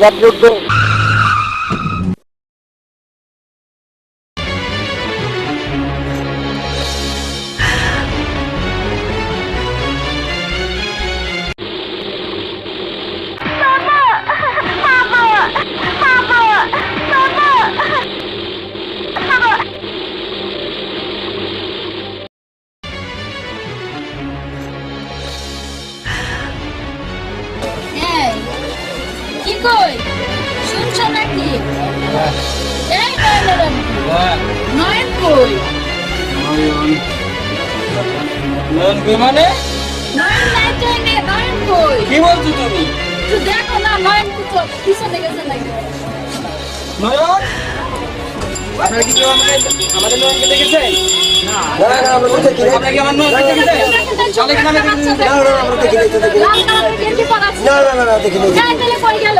যাত্রী উঠবে কই? শুনছো নাকি? এই নয়ন নয়ন কই মানে? নয়ন নাই তো এনে নয়ন কই? কি বলছো তুমি? তুই দেখো না নয়ন কুতো পিছনে গেছে নাকি? নয়ন? আপনারা কি কেউ আমাদের আমাদের নয়নকে দেখেছেন? না। আপনারা কি আমার নয়নকে দেখেছেন? কিনা। না না না না দেখিনি যাই তাহলে কই গেল।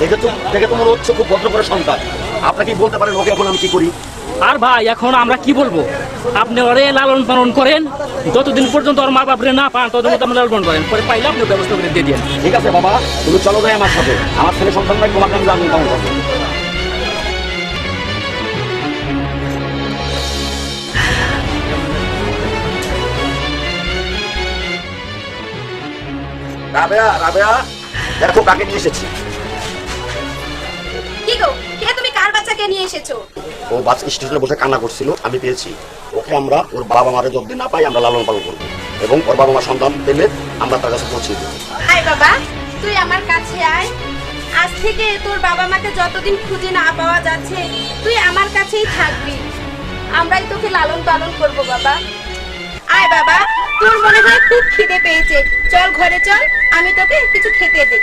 দেখে তো দেখে তো মনে হচ্ছে খুব ভদ্র করে সন্তান আপনাকে বলতে পারেন ওকে এখন আমি কি করি আর ভাই, এখন আমরা কি বলব? আপনি ওরে লালন পালন করেন যতদিন পর্যন্ত ওর মা বাপরে না পান ততদিন লালন পালন করেন পরে পাইলে আপনি ব্যবস্থা করে দিয়ে দিন ঠিক আছে বাবা তুমি চলো যাই আমার সাথে। আমার ছেলে সন্তানরা তোমাকে আমি জানি কেমন রাবেয়া রাবেয়া দেখো কাকে নিয়ে এসেছি। কি গো? বাচ্চাকে নিয়ে এসেছ? ও বাস স্টেশনে বসে কান্না করছিল আমি পেয়েছি। ওকে আমরা ওর বাবা মারে যতদিন না পাই আমরা লালন পালন করব। এবং ওর বাবা মা সন্তান পেলে আমরা তার কাছে পৌঁছে দেবো। আয় বাবা তুই আমার কাছে আয়। আজ থেকে তোর বাবা মাকে যতদিন খুঁজে না পাওয়া যাচ্ছে তুই আমার কাছেই থাকবি। আমরাই তোকে লালন পালন করব বাবা। আয় বাবা তোর মনে হয় খুব খিদে পেয়েছে। চল ঘরে চল আমি তোকে কিছু খেতে দিই।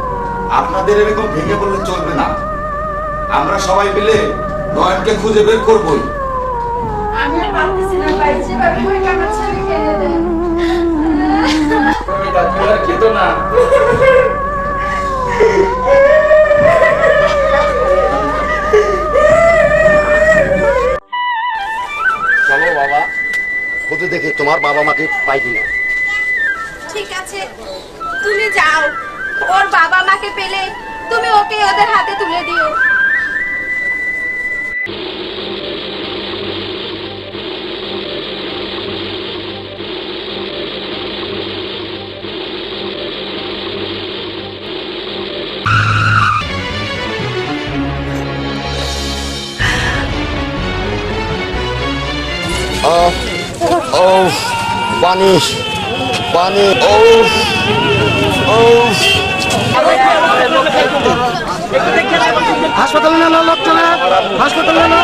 আপনাদের এরকম ভেঙে বললে চলবে না। আমরা সবাই মিলে নয়নকে খুঁজে বের করবই। আমি আর পারতেছি না ভাই যেভাবে হোক আমার ছেলে কেড়ে দেন। খেত না। চলো বাবা খুঁজে দেখি তোমার বাবা মাকে পাই কিনা। ঠিক আছে তুমি যাও। ওর বাবা মাকে পেলে তুমি ওকে ওদের হাতে তুলে দিও ও পানি পানি ও ও হাসপাতালে না লোক চলে হাসপাতালে না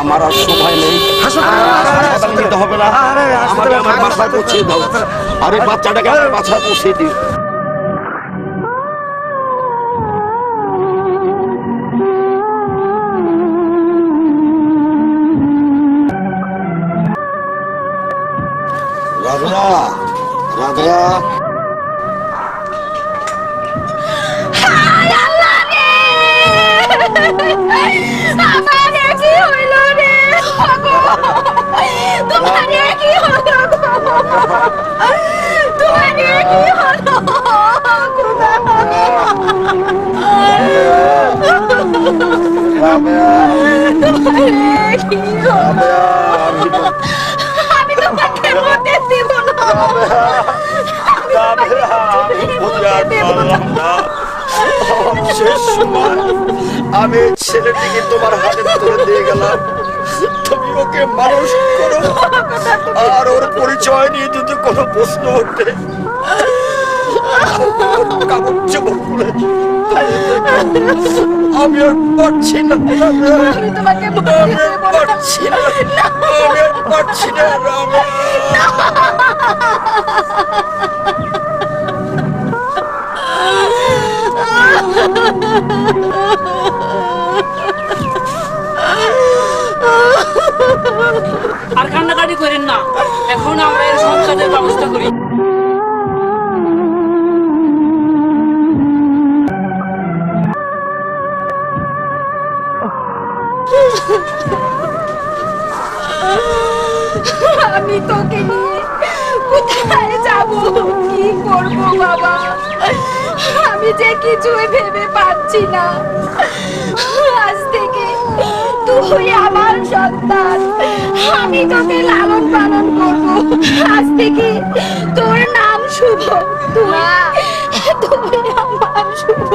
আমার আর সময় নেই। হাসপাতালে নিতে হবে না। আমাকে আমার বাসায় পৌঁছে দাও। আরে বাচ্চাটাকে আমার বাসায় পৌঁছে দিও। রাধা রাধা। আমার কি হইল রে তোমার কি হলো তোমার নিয়ে কি হলো খোদা তোমার নিয়ে কি হলো আমি তোমাকে মতে দেব না। শেষ সময় আমি ছেলেটিকে তোমার হাতে তুলে দিয়ে গেলাম। তুমি ওকে মানুষ করো। আর ওর পরিচয় নিয়ে যদি কোনো প্রশ্ন ওঠে আমি আর পারছি না। আমি তোমাকে পারছি না। আমি আর পারছি না। আর কান্নাকাটি করেন না। এখন আমরা সংসারের ব্যবস্থা করি। আমি তোকে নিয়ে কোথায় যাব? কি করব বাবা? আমি যে কিছুই ভেবে পাচ্ছি না। আজ থেকে তুই আমার সন্তান। আমি তোকে লালন পালন করব। আজ থেকে তোর নাম শুভ। তুই তুই আমার শুভ।